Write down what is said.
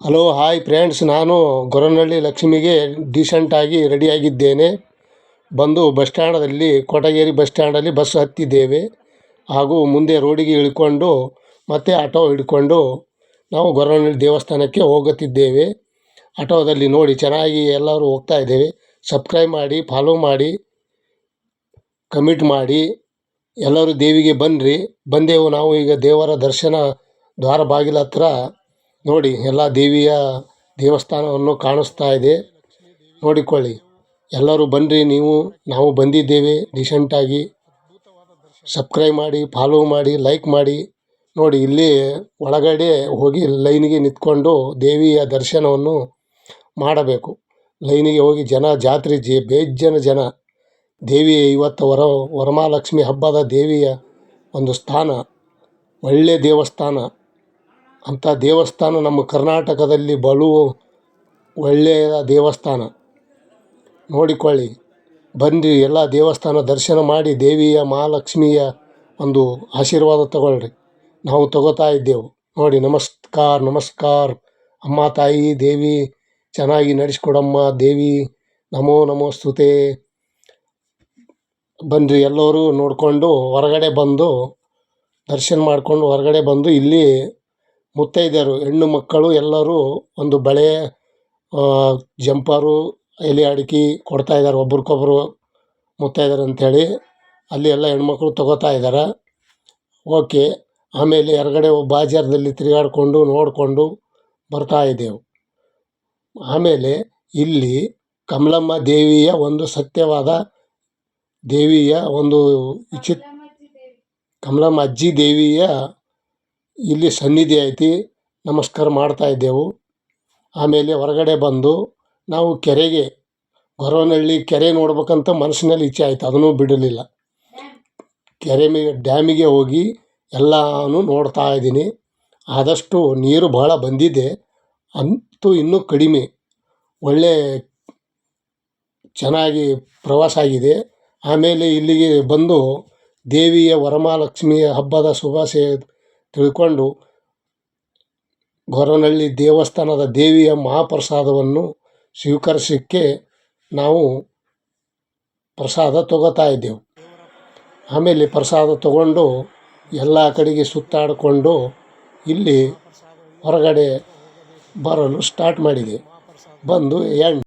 Hello hi friends ನಾನು ಗೊರವನಹಳ್ಳಿ ಲಕ್ಷ್ಮಿಗೆ ಡೀಸೆಂಟಾಗಿ ರೆಡಿಯಾಗಿದ್ದೇನೆ ಬಂದು ಬಸ್ ಸ್ಟ್ಯಾಂಡಲ್ಲಿ, ಕೊಟಗೇರಿ ಬಸ್ ಸ್ಟ್ಯಾಂಡಲ್ಲಿ ಬಸ್ ಹತ್ತಿದ್ದೇವೆ. ಹಾಗೂ ಮುಂದೆ ರೋಡಿಗೆ ಇಳ್ಕೊಂಡು, ಮತ್ತೆ ಆಟೋ ಹಿಡ್ಕೊಂಡು ನಾವು ಗೊರವನಹಳ್ಳಿ ದೇವಸ್ಥಾನಕ್ಕೆ ಹೋಗುತ್ತಿದ್ದೇವೆ. ಆಟೋದಲ್ಲಿ ನೋಡಿ ಚೆನ್ನಾಗಿ ಎಲ್ಲರೂ ಹೋಗ್ತಾ ಇದ್ದೇವೆ. ಸಬ್ಸ್ಕ್ರೈಬ್ ಮಾಡಿ ಫಾಲೋ ಮಾಡಿ ಕಮಿಟ್ ಮಾಡಿ. ಎಲ್ಲರೂ ದೇವಿಗೆ ಬನ್ನಿರಿ ಬಂದೆವು ನಾವು ಈಗ ದೇವರ ದರ್ಶನ ದ್ವಾರ ಬಾಗಿಲ ಹತ್ರ. ನೋಡಿ, ಎಲ್ಲ ದೇವಿಯ ದೇವಸ್ಥಾನವನ್ನು ಕಾಣಿಸ್ತಾ ಇದೆ. ನೋಡಿಕೊಳ್ಳಿ. ಎಲ್ಲರೂ ಬನ್ನಿರಿ ನೀವು, ನಾವು ಬಂದಿದ್ದೇವೆ. ರೀಸೆಂಟಾಗಿ ಸಬ್ಸ್ಕ್ರೈಬ್ ಮಾಡಿ ಫಾಲೋ ಮಾಡಿ ಲೈಕ್ ಮಾಡಿ. ನೋಡಿ, ಇಲ್ಲಿ ಒಳಗಡೆ ಹೋಗಿ ಲೈನಿಗೆ ನಿಂತ್ಕೊಂಡು ದೇವಿಯ ದರ್ಶನವನ್ನು ಮಾಡಬೇಕು. ಲೈನಿಗೆ ಹೋಗಿ ಜನ, ಜಾತ್ರೆ ಜೆ, ಬೇಜನ ಜನ. ದೇವಿ ಇವತ್ತು ವರ, ವರಮಹಾಲಕ್ಷ್ಮಿ ಹಬ್ಬದ ದೇವಿಯ ಒಂದು ಸ್ಥಾನ. ಒಳ್ಳೆಯ ದೇವಸ್ಥಾನ. ಅಂಥ ದೇವಸ್ಥಾನ ನಮ್ಮ ಕರ್ನಾಟಕದಲ್ಲಿ ಬಲು ಒಳ್ಳೆಯ ದೇವಸ್ಥಾನ. ನೋಡಿಕೊಳ್ಳಿ. ಬಂದು ಎಲ್ಲ ದೇವಸ್ಥಾನ ದರ್ಶನ ಮಾಡಿ ದೇವಿಯ, ಮಹಾಲಕ್ಷ್ಮಿಯ ಒಂದು ಆಶೀರ್ವಾದ ತಗೊಳ್ಳಿ ನಾವು ತಗೋತಾ ಇದ್ದೆವು. ನೋಡಿ, ನಮಸ್ಕಾರ ನಮಸ್ಕಾರ. ಅಮ್ಮ, ತಾಯಿ, ದೇವಿ, ಚೆನ್ನಾಗಿ ನಡೆಸ್ಕೊಡಮ್ಮ, ದೇವಿ. ನಮೋ ನಮೋ, ಸ್ತುತೆ. ಬಂದು ಎಲ್ಲರೂ ನೋಡಿಕೊಂಡು ಹೊರಗಡೆ ಬಂದು ದರ್ಶನ ಮಾಡಿಕೊಂಡು ಹೊರಗಡೆ ಬಂದು ಇಲ್ಲಿ ಮುತ್ತೈದೆಯರು ಹೆಣ್ಣು ಮಕ್ಕಳು ಎಲ್ಲರೂ ಒಂದು ಬಳೆ ಜಂಪರು ಎಲೆ ಅಡಿಕೆ ಕೊಡ್ತಾ ಇದ್ದಾರೆ. ಒಬ್ರಿಗೊಬ್ರು ಮುತ್ತೈದೆಯರು ಅಂಥೇಳಿ ಅಲ್ಲಿ ಎಲ್ಲ ಹೆಣ್ಮಕ್ಳು ತಗೋತಾ ಇದ್ದಾರೆ. ಓಕೆ. ಆಮೇಲೆ ಹೊರ್ಗಡೆ ಬಾಜಾರದಲ್ಲಿ ತಿರುಗಾಡ್ಕೊಂಡು ನೋಡಿಕೊಂಡು ಬರ್ತಾ ಇದ್ದೆವು. ಆಮೇಲೆ ಇಲ್ಲಿ ಕಮಲಮ್ಮ ದೇವಿಯ ಒಂದು ಸತ್ಯವಾದ ದೇವಿಯ ಒಂದು ವಿಚಿತ್ ಕಮಲಮ್ಮ ಅಜ್ಜಿ ದೇವಿಯ ಇಲ್ಲಿ ಸನ್ನಿಧಿ ಐತಿ. ನಮಸ್ಕಾರ ಮಾಡ್ತಾ ಇದ್ದೆವು. ಆಮೇಲೆ ಹೊರಗಡೆ ಬಂದು ನಾವು ಕೆರೆಗೆ, ಗೊರವನಹಳ್ಳಿ ಕೆರೆ ನೋಡ್ಬೇಕಂತ ಮನಸ್ಸಿನಲ್ಲಿ ಇಚ್ಛೆ ಆಯ್ತು. ಅದನ್ನೂ ಬಿಡಲಿಲ್ಲ. ಕೆರೆ ಮೇಲೆ ಡ್ಯಾಮಿಗೆ ಹೋಗಿ ಎಲ್ಲನೂ ನೋಡ್ತಾ ಇದ್ದೀನಿ. ಆದಷ್ಟು ನೀರು ಭಾಳ ಬಂದಿದೆ. ಅಂತೂ ಇನ್ನೂ ಕಡಿಮೆ. ಒಳ್ಳೆಯ ಚೆನ್ನಾಗಿ ಪ್ರವಾಸ ಆಗಿದೆ. ಆಮೇಲೆ ಇಲ್ಲಿಗೆ ಬಂದು ದೇವಿಯ ವರಮಹಾಲಕ್ಷ್ಮಿಯ ಹಬ್ಬದ ಶುಭಾಶಯ ತಿಳ್ಕೊಂಡು ಗೊರವನಹಳ್ಳಿ ದೇವಸ್ಥಾನದ ದೇವಿಯ ಮಹಾಪ್ರಸಾದವನ್ನು ಸ್ವೀಕರಿಸಲಿಕ್ಕೆ ನಾವು ಪ್ರಸಾದ ತಗೋತಾ ಇದ್ದೆವು. ಆಮೇಲೆ ಪ್ರಸಾದ ತಗೊಂಡು ಎಲ್ಲ ಕಡೆಗೆ ಸುತ್ತಾಡಿಕೊಂಡು ಇಲ್ಲಿ ಹೊರಗಡೆ ಬರಲು ಸ್ಟಾರ್ಟ್ ಮಾಡಿದೆ. ಬಂದು ಎಂಡ್